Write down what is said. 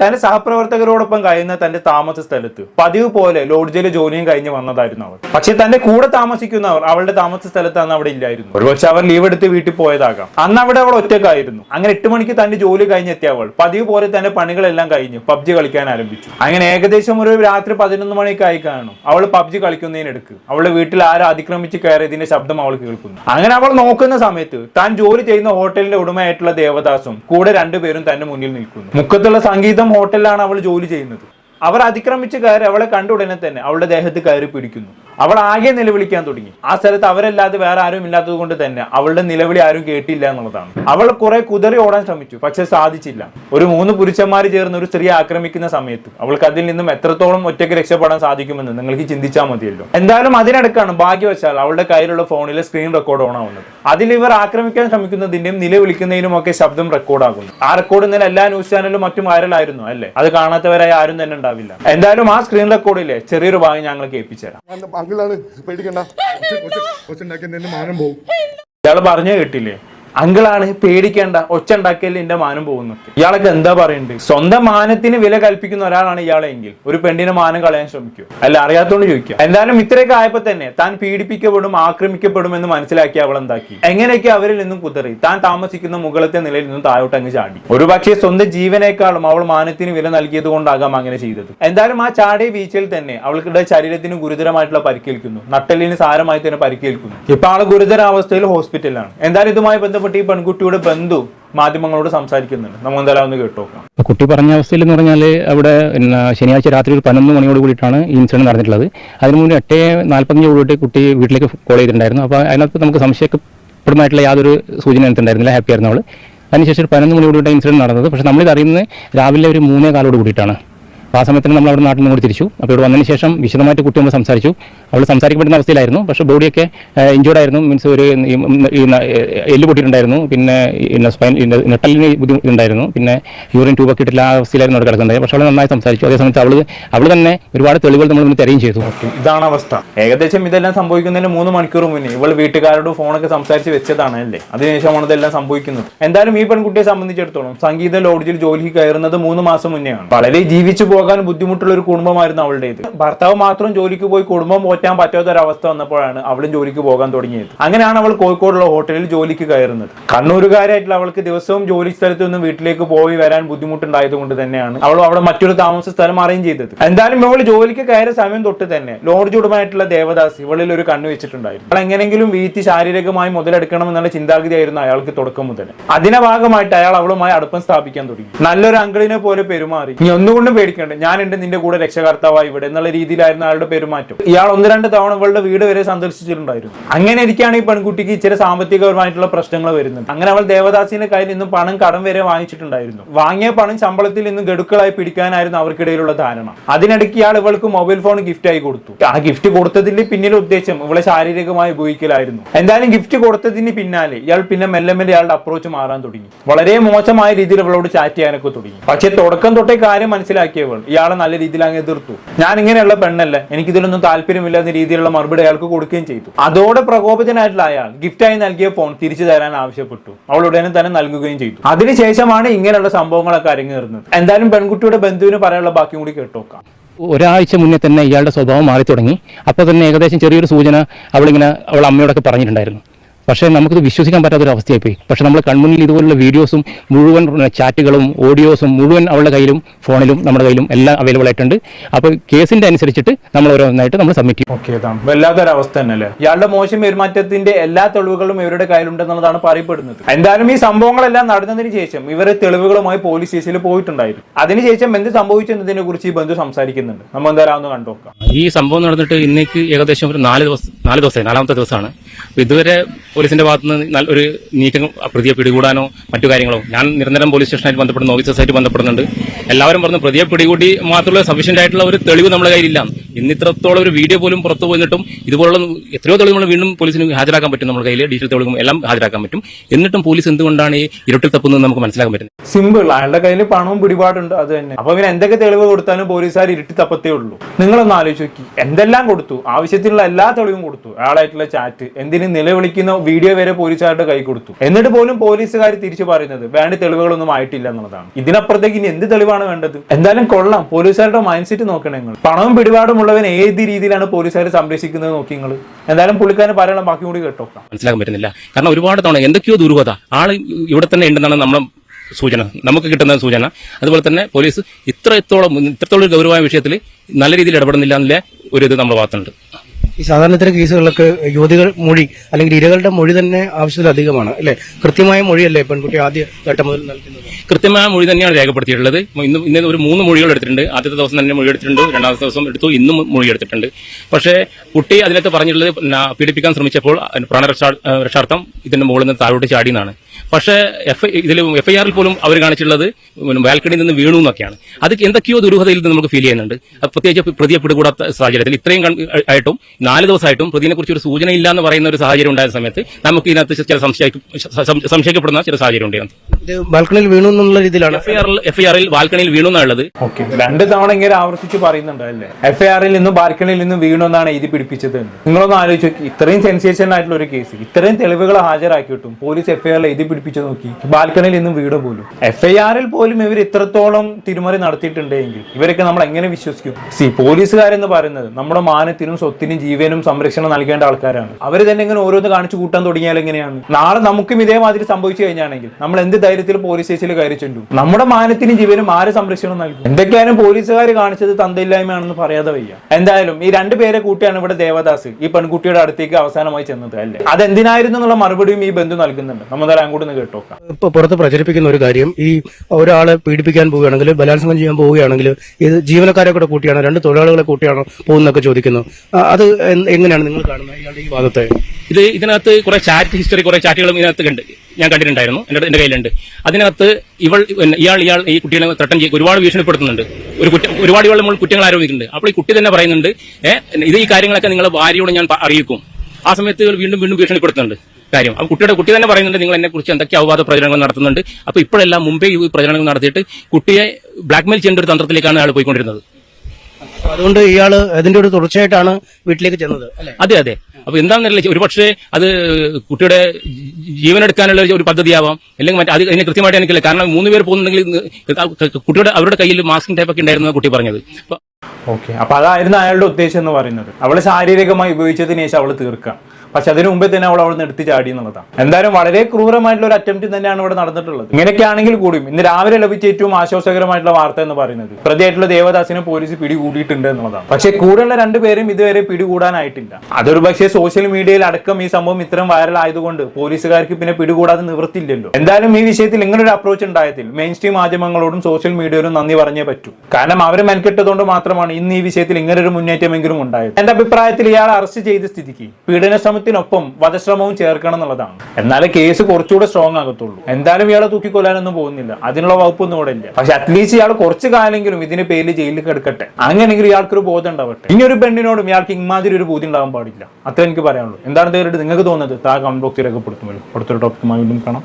തന്റെ സഹപ്രവർത്തകരോടൊപ്പം കഴിയുന്ന തന്റെ താമസ സ്ഥലത്ത്. പതിവ് പോലെ ലോഡ്ജിലെ ജോലിയും കഴിഞ്ഞ് വന്നതായിരുന്നു അവൾ. പക്ഷെ തന്റെ കൂടെ താമസിക്കുന്നവർ അവളുടെ താമസ സ്ഥലത്ത് അന്ന് അവിടെ ഇല്ലായിരുന്നു. ഒരുപക്ഷെ അവർ ലീവ് എടുത്ത് വീട്ടിൽ പോയതാകാം. അന്ന് അവിടെ അവൾ ഒറ്റക്കായിരുന്നു അങ്ങനെ എട്ട് മണിക്ക് തന്റെ ജോലി കഴിഞ്ഞെത്തിയ അവൾ പതിവ് പോലെ തന്റെ പണികളെല്ലാം കഴിഞ്ഞ് പബ്ജി കളിക്കാൻ ആരംഭിച്ചു. അങ്ങനെ ഏകദേശം ഒരു രാത്രി പതിനൊന്ന് മണിയൊക്കെ ആയി കാണും. അവൾ പബ്ജി കളിക്കുന്നതിനിടക്ക് അവളുടെ വീട്ടിൽ ആരും അതിക്രമിച്ച് കയറിയതിന്റെ ശബ്ദം അവൾ കേൾക്കുന്നു. അങ്ങനെ അവൾ നോക്കുന്ന സമയത്ത് താൻ ജോലി ചെയ്യുന്ന ഹോട്ടലിന്റെ ഉടമയായിട്ടുള്ള ദേവദാസും കൂടെ രണ്ടുപേരും തന്റെ മുന്നിൽ നിൽക്കുന്നു. മുഖത്തുള്ള സംഗീതം ഹോട്ടലിലാണ് അവൾ ജോലി ചെയ്യുന്നത്. അവർ അതിക്രമിച്ച് കയറി അവളെ കണ്ട ഉടനെ തന്നെ അവളുടെ ദേഹത്ത് കയറി പിടിക്കുന്നു. അവൾ ആകെ നിലവിളിക്കാൻ തുടങ്ങി. ആ സ്ഥലത്ത് അവരല്ലാതെ വേറെ ആരും ഇല്ലാത്തത് കൊണ്ട് തന്നെ അവളുടെ നിലവിളി ആരും കേട്ടില്ല എന്നുള്ളതാണ്. അവൾ കുറെ കുതറി ഓടാൻ ശ്രമിച്ചു പക്ഷെ സാധിച്ചില്ല. ഒരു മൂന്ന് പുരുഷന്മാർ ചേർന്ന് ഒരു സ്ത്രീ ആക്രമിക്കുന്ന സമയത്ത് അവൾക്ക് അതിൽ നിന്നും എത്രത്തോളം ഒറ്റയ്ക്ക് രക്ഷപ്പെടാൻ സാധിക്കുമെന്ന് നിങ്ങൾക്ക് ചിന്തിച്ചാൽ മതിയല്ലോ. എന്തായാലും അതിനിടക്കാണ് ഭാഗ്യവശാൽ അവളുടെ കയ്യിലുള്ള ഫോണിലെ സ്ക്രീൻ റെക്കോർഡ് ഓൺ ആവുന്നത്. അതിൽ ഇവർ ആക്രമിക്കാൻ ശ്രമിക്കുന്നതിന്റെയും നിലവിളിക്കുന്നതിനും ഒക്കെ ശബ്ദം റെക്കോർഡ് ആകുന്നു. ആ റെക്കോർഡ് ഇന്നലെ എല്ലാ ന്യൂസ് ചാനലും മറ്റും വൈറലായിരുന്നു അല്ലേ? അത് കാണാത്തവരായി ആരും തന്നെ ഉണ്ടാവില്ല. എന്തായാലും ആ സ്ക്രീൻ റെക്കോർഡിലെ ചെറിയൊരു ഭാഗം ഞങ്ങൾ കേൾപ്പിച്ചു തരാം. അങ്കിളാണ്. പേടിക്കണ്ട. മാനം പോകും ഇയാൾ പറഞ്ഞേ കേട്ടില്ലേ? അങ്കിളാണ് പേടിക്കേണ്ട ഒച്ച ഉണ്ടാക്കിയാൽ എന്റെ മാനം പോകുന്നു ഇയാളൊക്കെ എന്താ പറയുന്നത് സ്വന്തം മാനത്തിന് വില കൽപ്പിക്കുന്ന ഒരാളാണ് ഇയാളെങ്കിൽ ഒരു പെണ്ണിന്റെ മാനം കളയാൻ ശ്രമിക്കും? അല്ല അറിയാത്തോണ്ട് ചോദിക്കുക എന്തായാലും ഇത്രയൊക്കെ ആയപ്പോ തന്നെ താൻ പീഡിപ്പിക്കപ്പെടും ആക്രമിക്കപ്പെടും എന്ന് മനസ്സിലാക്കി അവൾ എന്താക്കി? എങ്ങനെയൊക്കെ അവരിൽ നിന്നും കുതറി? താൻ താമസിക്കുന്ന മുകളത്തെ നിലയിൽ നിന്നും താഴോട്ട് അങ്ങ് ചാടി. ഒരു പക്ഷേ സ്വന്തം ജീവനേക്കാളും അവൾ മാനത്തിന് വില നൽകിയത് കൊണ്ടാകാം അങ്ങനെ ചെയ്തത്. എന്തായാലും ആ ചാടിയ വീഴ്ചയിൽ തന്നെ അവൾക്കിടെ ശരീരത്തിന് ഗുരുതരമായിട്ടുള്ള പരിക്കേൽക്കുന്നു. നട്ടലിന് സാരമായി തന്നെ പരിക്കേൽക്കുന്നു. ഇപ്പൊ ആൾ ഗുരുതരാവസ്ഥയിൽ ഹോസ്പിറ്റലാണ് എന്തായാലും ഇതുമായി ബന്ധപ്പെട്ട് ഈ പെൺകുട്ടിയുടെ ബന്ധു മാധ്യമങ്ങളോട് സംസാരിക്കുന്നുണ്ട്. നമുക്ക് എന്തായാലും ഒന്ന് കേട്ടു നോക്കാം. കുട്ടി പറഞ്ഞ അവസ്ഥയിൽ എന്ന് പറഞ്ഞാൽ അവിടെ ശനിയാഴ്ച രാത്രി ഒരു പതിനൊന്ന് മണിയോട് കൂടിയിട്ടാണ് ഈ ഇൻസിഡന്റ് നടന്നിട്ടുള്ളത്. അതിന് മുന്നേ എട്ട് നാൽപ്പത്തഞ്ച് കൂടിയിട്ട് കുട്ടി വീട്ടിലേക്ക് കോൾ ചെയ്തിട്ടുണ്ടായിരുന്നു. അപ്പോൾ അതിനകത്ത് നമുക്ക് സംശയപ്പെടുന്നതായിട്ടുള്ള യാതൊരു സൂചന എടുത്തിട്ടുണ്ടായിരുന്നില്ല ഹാപ്പി ആയിരുന്നു അവൾ അതിനുശേഷം ഒരു പതിനൊന്ന് മണിയോട് കൂടിയിട്ടാണ് ഇൻസിഡന്റ് നടന്നത്. പക്ഷേ നമ്മളിത് അറിയുന്നത് രാവിലെ ഒരു മൂന്നേ കാലോട് കൂടിയിട്ടാണ്. അപ്പോൾ ആ സമയത്തിന് നമ്മൾ അവിടെ നാട്ടിൽ നിന്ന് കൂടി തിരിച്ചു. അപ്പോൾ ഇവിടെ വന്നതിന് ശേഷം വിശദമായിട്ട് കുട്ടി നമ്മൾ സംസാരിച്ചു. അവൾ സംസാരിക്കാൻ പറ്റുന്ന അവസ്ഥയിലായിരുന്നു. പക്ഷേ ബോഡിയൊക്കെ ഇഞ്ചോർഡ് ആയിരുന്നു. മീൻസ് ഒരു എല്ല് പൊട്ടിയിട്ടുണ്ടായിരുന്നു. പിന്നെ സ്പൈൻ നെട്ടലിന് ബുദ്ധിമുട്ടുണ്ടായിരുന്നു. പിന്നെ യൂറിൻ ട്യൂബൊക്കെ ഇട്ടില്ല ആ അവസ്ഥയിലായിരുന്നു അവിടെ കിടക്കുന്നത്. പക്ഷേ അവൾ നന്നായി സംസാരിച്ചു. അതേ സമയത്ത് അവൾ അവൾ തന്നെ ഒരുപാട് തെളിവുകൾ നമ്മൾ ഇന്ന് ചെയ്തു. ഇതാണ് അവസ്ഥ. ഏകദേശം ഇതെല്ലാം സംഭവിക്കുന്നതിന് മൂന്ന് മണിക്കൂർ മുന്നേ ഇവൾ വീട്ടുകാരോട് ഫോണൊക്കെ സംസാരിച്ച് വെച്ചതാണ് അല്ലേ? അതിനുശേഷമാണ് ഇതെല്ലാം സംഭവിക്കുന്നത്. എന്തായാലും ഈ പെൺകുട്ടിയെ സംബന്ധിച്ചിടത്തോളം സംഗീത ലോഡ്ജിൽ ജോലിക്ക് കയറുന്നത് മൂന്ന് മാസം മുന്നെയാണ്. വളരെ ജീവിച്ചു ബുദ്ധിമുട്ടുള്ള ഒരു കുടുംബമായിരുന്നു അവളുടേത്. ഭർത്താവ് മാത്രം ജോലിക്ക് പോയി കുടുംബം പോറ്റാൻ പറ്റാത്ത ഒരു അവസ്ഥ വന്നപ്പോഴാണ് അവളും ജോലിക്ക് പോകാൻ തുടങ്ങിയത്. അങ്ങനെയാണ് അവൾ കോഴിക്കോടുള്ള ഹോട്ടലിൽ ജോലിക്ക് കയറുന്നത്. കണ്ണൂരുകാരായിട്ടുള്ള അവൾക്ക് ദിവസവും ജോലി സ്ഥലത്ത് നിന്നും വീട്ടിലേക്ക് പോയി വരാൻ ബുദ്ധിമുട്ടുണ്ടായത് കൊണ്ട് തന്നെയാണ് അവൾ അവിടെ മറ്റൊരു താമസ സ്ഥലം അറേഞ്ച് ചെയ്തത്. എന്തായാലും ഇവൾ ജോലിക്ക് കയറിയ സമയം തൊട്ട് തന്നെ ലോഡ്ജ് ഉടമയായിട്ടുള്ള ദേവദാസ് ഇവളിൽ ഒരു കണ്ണു വെച്ചിട്ടുണ്ടായിരുന്നു. അവൾ എങ്ങനെങ്കിലും വീത്തി ശാരീരികമായി മുതലെടുക്കണം എന്നുള്ള ചിന്താഗതിയായിരുന്നു അയാൾക്ക് തുടക്കം മുതൽ. അതിന്റെ ഭാഗമായിട്ട് അയാൾ അവളുമായി അടുപ്പം സ്ഥാപിക്കാൻ തുടങ്ങി. നല്ലൊരു അങ്കിളിനെ പോലെ പെരുമാറി. ഇനി ഒന്നുകൊണ്ടും പേടിക്കണ്ട ഞാൻ ഞാനുണ്ട് നിന്റെ കൂടെ രക്ഷകർത്താവായി ഇവിടെ എന്നുള്ള രീതിയിലായിരുന്നു അയാളുടെ പെരുമാറ്റം ഇയാൾ ഒന്ന് രണ്ട് തവണ ഇവളുടെ വീട് വരെ സന്ദർശിച്ചിട്ടുണ്ടായിരുന്നു. അങ്ങനെ ഇരിക്കുകയാണ് ഈ പെൺകുട്ടിക്ക് ഇച്ചിരി സാമ്പത്തികപരമായിട്ടുള്ള പ്രശ്നങ്ങൾ വരുന്നത്. അങ്ങനെ അവൾ ദേവദാസിന്റെ കയ്യിൽ നിന്നും പണം കടം വരെ വാങ്ങിച്ചിട്ടുണ്ടായിരുന്നു. വാങ്ങിയ പണം ശമ്പളത്തിൽ നിന്ന് ഗഡുക്കളായി പിടിക്കാനായിരുന്നു അവർക്കിടയിലുള്ള ധാരണ. അതിനിടയ്ക്ക് ഇയാൾ ഇവൾക്ക് മൊബൈൽ ഫോൺ ഗിഫ്റ്റ് ആയി കൊടുത്തു. ആ ഗിഫ്റ്റ് കൊടുത്തതിന്റെ പിന്നിലെ ഉദ്ദേശം ഇവളെ ശാരീരികമായി ഉപയോഗിക്കലായിരുന്നു. എന്തായാലും ഗിഫ്റ്റ് കൊടുത്തതിന് പിന്നാലെ ഇയാൾ പിന്നെ മെല്ലെ മെല്ലെ ഇയാളുടെ അപ്രോച്ച് മാറാൻ തുടങ്ങി. വളരെ മോശമായ രീതിയിൽ ഇവളോട് ചാറ്റ് ചെയ്യാനൊക്കെ തുടങ്ങി. പക്ഷെ തുടക്കം തൊട്ടേ കാര്യം മനസ്സിലാക്കിയവൾ ഇയാളെ നല്ല രീതിയിൽ അങ്ങ് എതിർത്തു. ഞാൻ ഇങ്ങനെയുള്ള പെണ്ണല്ലേ എനിക്ക് ഇതിലൊന്നും താല്പര്യമില്ലാത്ത രീതിയിലുള്ള മറുപടി അയാൾക്ക് കൊടുക്കുകയും ചെയ്തു. അതോടെ പ്രകോപിതനായിട്ടുള്ള അയാൾ ഗിഫ്റ്റായി നൽകിയ ഫോൺ തിരിച്ചു തരാൻ ആവശ്യപ്പെട്ടു. അവൾ ഉടനെ തന്നെ നൽകുകയും ചെയ്തു. അതിനുശേഷമാണ് ഇങ്ങനെയുള്ള സംഭവങ്ങളൊക്കെ അരങ്ങേറുന്നത്. എന്തായാലും പെൺകുട്ടിയുടെ ബന്ധുവിന് പറയാനുള്ള ബാക്കി കൂടി കേട്ടോക്കാം. ഒരാഴ്ച മുന്നേ തന്നെ ഇയാളുടെ സ്വഭാവം മാറി തുടങ്ങി അപ്പോൾ തന്നെ ഏകദേശം ചെറിയൊരു സൂചന അവളിങ്ങനെ അവൾ അമ്മയോടൊക്കെ പറഞ്ഞിട്ടുണ്ടായിരുന്നു. പക്ഷേ നമുക്കിത് വിശ്വസിക്കാൻ പറ്റാത്തൊരു അവസ്ഥയായി പോയി പക്ഷേ നമ്മൾ കൺമുന്നിൽ ഇതുപോലുള്ള വീഡിയോസും മുഴുവൻ ചാറ്റുകളും ഓഡിയോസും മുഴുവൻ അവളുടെ കയ്യിലും ഫോണിലും നമ്മുടെ കയ്യിലും എല്ലാം അവൈലബിൾ ആയിട്ടുണ്ട്. അപ്പോൾ കേസിന്റെ അനുസരിച്ചിട്ട് നമ്മൾ ഓരോന്നായിട്ട് നമ്മൾ സബ്മിറ്റ് ചെയ്യും. ഓക്കെ അതാണ് വല്ലാത്തൊരവസ്ഥ തന്നെ അല്ലേ ഇയാളുടെ മോശം പെരുമാറ്റത്തിന്റെ എല്ലാ തെളിവുകളും ഇവരുടെ കയ്യിലുണ്ടെന്നുള്ളതാണ് പറയപ്പെടുന്നത്. എന്തായാലും ഈ സംഭവങ്ങളെല്ലാം നടന്നതിന് ശേഷം ഇവർ തെളിവുകളുമായി പോലീസ് സ്റ്റേഷനിൽ പോയിട്ടുണ്ടായിരുന്നു. അതിനുശേഷം എന്ത് സംഭവിച്ചെന്നതിനെ കുറിച്ച് ഈ ബന്ധു സംസാരിക്കുന്നുണ്ട്. നമ്മൾ എന്തായാലും ഒന്ന് കണ്ടുനോക്കാം ഈ സംഭവം നടന്നിട്ട് ഇന്നേക്ക് ഏകദേശം ഒരു നാല് ദിവസം നാല് ദിവസമായി നാലാമത്തെ ദിവസമാണ്. ഇതുവരെ പോലീസിന്റെ ഭാഗത്തുനിന്ന് ഒരു നീക്കം പ്രതിയെ പിടികൂടാനോ മറ്റു കാര്യങ്ങളോ ഞാൻ നിരന്തരം പോലീസ് സ്റ്റേഷനായിട്ട് ബന്ധപ്പെടുന്നു ഓഫീസേഴ്സായിട്ട് ബന്ധപ്പെടുന്നുണ്ട്. എല്ലാവരും പറഞ്ഞു പ്രതിയെ പിടികൂടി മാത്രമുള്ള സഫീഷ്യന്റ് ആയിട്ടുള്ള ഒരു തെളിവ് നമ്മുടെ കയ്യിലില്ല. ഇന്ന് ഇത്രത്തോളം ഒരു വീഡിയോ പോലും പുറത്തു പോയിട്ടും ഇതുപോലുള്ള എത്രയോ തെളിവ് നമ്മൾ വീണ്ടും പോലീസിന് ഹാജരാക്കാൻ പറ്റും. നമ്മുടെ കയ്യിൽ ഡിജിറ്റൽ തെളിവും എല്ലാം ഹാജരാക്കാൻ പറ്റും. എന്നിട്ടും പോലീസ് എന്തുകൊണ്ടാണ് ഈ ഇരുട്ടിൽ തപ്പുന്നത് നമുക്ക് മനസ്സിലാക്കാൻ പറ്റുന്നത്? സിമ്പിൾ അയാളുടെ കയ്യിൽ പണവും പിടിപാടുണ്ട്. അത് തന്നെ. അപ്പൊ പിന്നെ എന്തൊക്കെ തെളിവ് കൊടുത്താലും പോലീസുകാർ ഇരുട്ടി തപ്പത്തേ ഉള്ളൂ. നിങ്ങളൊന്ന് ആലോചിച്ച് നോക്കി. എന്തെല്ലാം കൊടുത്തു? ആവശ്യത്തിനുള്ള എല്ലാ തെളിവും കൊടുത്തു. അയാളായിട്ടുള്ള ചാറ്റ് എന്തിന് നിലവിളിക്കുന്ന വീഡിയോ വരെ പോലീസുകാരുടെ കൈ കൊടുത്തു. എന്നിട്ട് പോലും പോലീസുകാർ തിരിച്ചു പറയുന്നത് വേണ്ട തെളിവുകളൊന്നും ആയിട്ടില്ല എന്നുള്ളതാണ്. ഇതിനപ്പുറത്തേക്ക് ഇനി എന്ത് തെളിവാണ് വേണ്ടത്? എന്തായാലും കൊള്ളാം. പോലീസുകാരുടെ മൈൻഡ് സെറ്റ് നോക്കണേ നിങ്ങൾ. പണവും പിടിപാടുമുള്ളവൻ ഏത് രീതിയിലാണ് പോലീസുകാർ സംരക്ഷിക്കുന്നത് നോക്കി നിങ്ങൾ എന്തായാലും പുള്ളിക്കാരൻ പറയാനുള്ള ബാക്കി കൂടി കേട്ടോക്കാം മനസ്സിലാക്കാൻ പറ്റുന്നില്ല. കാരണം ഒരുപാട് തവണ എന്തൊക്കെയോ ദുരൂഹത. ആൾ ഇവിടെ തന്നെ ഉണ്ടെന്നാണ് നമ്മളെ സൂചന. നമുക്ക് കിട്ടുന്ന സൂചന. അതുപോലെ തന്നെ പോലീസ് ഇത്രത്തോളം ഇത്രത്തോളം ഗൗരവമായ വിഷയത്തിൽ നല്ല രീതിയിൽ ഇടപെടുന്നില്ല എന്നുള്ള ഒരു ഇത് നമ്മൾ ഭാഗത്തുണ്ട്. ഈ സാധാരണ ഇത്തരം കേസുകളിലൊക്കെ യുവതികൾ മൊഴി അല്ലെങ്കിൽ ഇരകളുടെ മൊഴി തന്നെ ആവശ്യത്തിലധികമാണ് അല്ലെ? കൃത്യമായ മൊഴിയല്ലേ പെൺകുട്ടി ആദ്യ ഘട്ടം മുതൽ നൽകുന്നത്? കൃത്യമായ മൊഴി തന്നെയാണ് രേഖപ്പെടുത്തിയിട്ടുള്ളത്. ഇന്ന് ഇന്ന് ഒരു മൂന്ന് മൊഴികൾ എടുത്തിട്ടുണ്ട്. ആദ്യത്തെ ദിവസം തന്നെ മൊഴി എടുത്തിട്ടുണ്ട്. രണ്ടാമത്തെ ദിവസം എടുത്തു. ഇന്നും മൊഴി എടുത്തിട്ടുണ്ട്. പക്ഷേ കുട്ടി അതിനകത്ത് പറഞ്ഞിട്ടുള്ളത് പീഡിപ്പിക്കാൻ ശ്രമിച്ചപ്പോൾ പ്രാണരക്ഷാ രക്ഷാർത്ഥം ഇതിന്റെ മുകളിൽ നിന്ന് താഴോട്ട് ചാടി എന്നാണ് പക്ഷേ എഫ് ഇതിൽ എഫ് ഐ ആറിൽ പോലും അവർ കാണിച്ചിട്ടുള്ളത് ബാൽക്കണിയിൽ നിന്ന് വീണു എന്നൊക്കെയാണ്. അത് എന്തൊക്കെയോ ദുരൂഹതയിൽ നിന്ന് നമുക്ക് ഫീൽ ചെയ്യുന്നുണ്ട്. അത് പ്രത്യേകിച്ച് പ്രതിയെ പിടികൂടാത്ത സാഹചര്യത്തിൽ ഇത്രയും ആയിട്ടും നാല് ദിവസമായിട്ടും പ്രതിയെ കുറിച്ച് ഒരു സൂചന ഇല്ല എന്ന് പറയുന്ന ഒരു സാഹചര്യം ഉണ്ടായ സമയത്ത് നമുക്ക് ഇതിനകത്ത് ചില സംശയിക്കപ്പെടുന്ന ചില സാഹചര്യം ഉണ്ടായിരുന്നു ഇത് ബാൽക്കണിയിൽ വീണു എന്നുള്ള രീതിയിലാണ്. എഫ് ഐ ആറിൽ എഫ് ഐ ആറിൽ ബാൽക്കണിയിൽ വീണു എന്നുള്ളത് രണ്ട് തവണ ഇങ്ങനെ ആവർത്തിച്ച് പറയുന്നുണ്ട് അല്ലേ? എഫ് ഐ ആറിൽ നിന്നും ബാൽക്കണിയിൽ നിന്നും വീണു എന്നാണ് എഴുതി പിടിപ്പിച്ചത്. നിങ്ങളൊന്ന് ആലോചിച്ച് ഇത്രയും സെൻസേഷൻ ആയിട്ടുള്ള ഒരു കേസ് ഇത്രയും തെളിവുകൾ ഹാജരാക്കിയിട്ടും പോലീസ് എഫ് ഐ ആറിൽ എഴുതി പിടിപ്പിച്ച് നോക്കി. ബാൽക്കണിയിൽ നിന്നും വീട് പോലും. എഫ് ഐ ആറിൽ പോലും ഇവർ ഇത്രത്തോളം തിരുമറി നടത്തിയിട്ടുണ്ടെങ്കിൽ ഇവരൊക്കെ നമ്മൾ എങ്ങനെ വിശ്വസിക്കും? സി പോലീസുകാരെന്ന് പറയുന്നത് നമ്മുടെ മാനത്തിനും സ്വത്തിനും ജീവനും സംരക്ഷണം നൽകേണ്ട ആൾക്കാരാണ്. അവർ തന്നെ ഇങ്ങനെ ഓരോന്ന് കാണിച്ചു കൂട്ടാൻ തുടങ്ങിയാൽ എങ്ങനെയാണ്? നാളെ നമുക്കും ഇതേമാതിരി സംഭവിച്ചു കഴിഞ്ഞാണെങ്കിൽ നമ്മൾ എന്ത് ധൈര്യത്തിൽ പോലീസ് സ്റ്റേഷനിൽ കയറി നമ്മുടെ മാനത്തിനും ജീവനും ആര് സംരക്ഷണം നൽകും? എന്തൊക്കെയാലും പോലീസുകാർ കാണിച്ചത് തന്തയില്ലായ്മയാണെന്ന് പറയാതെ വയ്യ. എന്തായാലും ഈ രണ്ടു പേരെ കൂട്ടിയാണ് ഇവിടെ ദേവദാസ് ഈ പെൺകുട്ടിയുടെ അടുത്തേക്ക് അവസാനമായി ചെന്നത് അല്ലേ? അതെന്തിനായിരുന്നു എന്നുള്ള മറുപടിയും ഈ ബന്ധു നൽകുന്നുണ്ട്. നമ്മൾ അങ്ങോട്ട് ഒന്ന് കേട്ടോക്കാം. ഇപ്പൊ പുറത്ത് പ്രചരിപ്പിക്കുന്ന ഒരു കാര്യം ഈ ഒരാളെ പീഡിപ്പിക്കാൻ പോവുകയാണെങ്കിൽ ബലാത്സംഗം ചെയ്യാൻ പോവുകയാണെങ്കിൽ ഇത് ജീവനക്കാരെ കൂടെ കൂട്ടിയാണോ രണ്ട് തൊഴിലാളികളെ കൂട്ടിയാണോ പോകുന്നൊക്കെ ചോദിക്കുന്നു. അത് എങ്ങനെയാണ് നിങ്ങൾ കാണുന്നത് ഇയാളുടെ ഈ വാദത്തെ ഇത് ഇതിനകത്ത് കുറെ ചാറ്റ് ഹിസ്റ്ററി കുറെ ചാറ്റുകളും ഇതിനകത്ത് കണ്ട്. ഞാൻ കണ്ടിട്ടുണ്ടായിരുന്നു. എന്റെ എന്റെ കയ്യിലുണ്ട്. അതിനകത്ത് ഇവൾ ഇയാൾ ഇയാൾ ഈ കുട്ടികളെ ത്രട്ടൻ ചെയ്ത് ഒരുപാട് ഭീഷണിപ്പെടുത്തുന്നുണ്ട്. ഒരു കുറ്റ ഒരുപാട് ഇവൾ നമ്മൾ കുറ്റങ്ങൾ ആരോപിക്കുന്നുണ്ട്. അപ്പോൾ ഈ കുട്ടി തന്നെ പറയുന്നുണ്ട് ഏഹ് ഇത് ഈ കാര്യങ്ങളൊക്കെ നിങ്ങളെ ഭാര്യയോട് ഞാൻ അറിയിക്കും. ആ സമയത്ത് ഇവൾ വീണ്ടും വീണ്ടും ഭീഷണിപ്പെടുത്തുന്നുണ്ട്. കാര്യം. അപ്പോൾ കുട്ടിയുടെ കുട്ടി തന്നെ പറയുന്നുണ്ട് നിങ്ങൾ എന്നെ കുറിച്ച് എന്തൊക്കെ അവവാദ പ്രചരണങ്ങൾ നടത്തുന്നുണ്ട്. അപ്പോൾ ഇപ്പോഴെല്ലാം മുമ്പേ ഈ പ്രചരണങ്ങൾ നടത്തിയിട്ട് കുട്ടിയെ ബ്ലാക്ക്മെയിൽ ചെയ്യേണ്ട ഒരു തന്ത്രത്തിലേക്കാണ് അയാൾ പോയിക്കൊണ്ടിരുന്നത്. അതുകൊണ്ട് ഇയാൾ അതിന്റെ ഒരു തുടർച്ചയായിട്ടാണ് വീട്ടിലേക്ക് ചെന്നത് അല്ലെ? അതെ അതെ. അപ്പൊ എന്താണെന്നറിയില്ല ഒരു പക്ഷേ അത് കുട്ടിയുടെ ജീവൻ ജീവനെടുക്കാനുള്ള ഒരു പദ്ധതിയാവാം. അല്ലെങ്കിൽ മറ്റേ അത് അതിനെ കൃത്യമായിട്ട് എനിക്കില്ല കാരണം മൂന്ന് പേർ പോകുന്നുണ്ടെങ്കിൽ കുട്ടിയുടെ അവരുടെ കയ്യിൽ മാസ്കിംഗ് ടൈപ്പ് ഒക്കെ ഉണ്ടായിരുന്നു കുട്ടി പറഞ്ഞത്. ഓക്കെ. അപ്പൊ അതായിരുന്നു അയാളുടെ ഉദ്ദേശം എന്ന് പറയുന്നത്. അവൾ ശാരീരികമായി ഉപയോഗിച്ചതിന് ശേഷം അവൾ തീർക്കാം പക്ഷെ അതിനു മുമ്പേ തന്നെ അവൾ അവിടെ നിന്ന് എടുത്ത് ചാടി എന്നുള്ളതാണ്. എന്തായാലും വളരെ ക്രൂരമായിട്ടുള്ള ഒരു അറ്റംപ്റ്റ് തന്നെയാണ് ഇവിടെ നടന്നിട്ടുള്ളത്. ഇങ്ങനെയൊക്കെയാണെങ്കിൽ കൂടിയും ഇന്ന് രാവിലെ ലഭിച്ച ഏറ്റവും ആശ്വാസകരമായിട്ടുള്ള വാർത്ത എന്ന് പറയുന്നത് പ്രതിയായിട്ടുള്ള ദേവദാസിനെ പോലീസ് പിടികൂടിയിട്ടുണ്ട് എന്നുള്ളതാണ്. പക്ഷെ കൂടെയുള്ള രണ്ടുപേരും ഇതുവരെ പിടികൂടാനായിട്ടില്ല. അതൊരു പക്ഷേ സോഷ്യൽ മീഡിയയിൽ അടക്കം ഈ സംഭവം ഇത്രയും വൈറൽ ആയതുകൊണ്ട് പോലീസുകാർക്ക് പിന്നെ പിടികൂടാതെ നിവൃത്തില്ലല്ലോ എന്തായാലും ഈ വിഷയത്തിൽ ഇങ്ങനൊരു അപ്രോച്ച് ഉണ്ടായതിൽ മെയിൻ സ്ട്രീം മാധ്യമങ്ങളോടും സോഷ്യൽ മീഡിയയോടും നന്ദി പറഞ്ഞേ പറ്റൂ. കാരണം അവർ മെനക്കെട്ടതുകൊണ്ട് മാത്രമാണ് ഇന്ന് ഈ വിഷയത്തിൽ ഇങ്ങനൊരു മുന്നേറ്റമെങ്കിലും ഉണ്ടായത്. എന്റെ അഭിപ്രായത്തിൽ ഇയാൾ അറസ്റ്റ് ചെയ്ത സ്ഥിതിക്ക് പീഡന ശ്രമത്തിനൊപ്പം വധശ്രമവും ചേർക്കണം എന്നുള്ളതാണ്. എന്നാലേ കേസ് കുറച്ചുകൂടെ സ്ട്രോങ് ആകത്തുള്ളൂ. എന്തായാലും ഇയാളെ തൂക്കിക്കൊല്ലാനൊന്നും പോകുന്നില്ല. അതിനുള്ള വകുപ്പൊന്നും ഇവിടെ ഇല്ല. പക്ഷെ അറ്റ്ലീസ്റ്റ് ഇയാൾ കുറച്ച് കാലെങ്കിലും ഇതിന് പേരിൽ ജയിലിൽ കിടക്കട്ടെ. അങ്ങനെയെങ്കിലും ഇയാൾക്കൊരു ബോധം ഉണ്ടാവട്ടെ. ഇനി ഒരു പെണ്ണിനോടും ഇയാൾക്ക് ഇമാതിരി ഒരു ബോധ്യം ഉണ്ടാകാൻ പാടില്ല. അത്ര എനിക്ക് പറയാനുള്ളൂ. എന്താണ് നിങ്ങൾക്ക് തോന്നുന്നത് താ കമന്റ് ബോക്സിൽ രേഖപ്പെടുത്തുമല്ലോ. അടുത്തൊരു ടോപ്പിക്കുമായി വീണ്ടും കാണാം.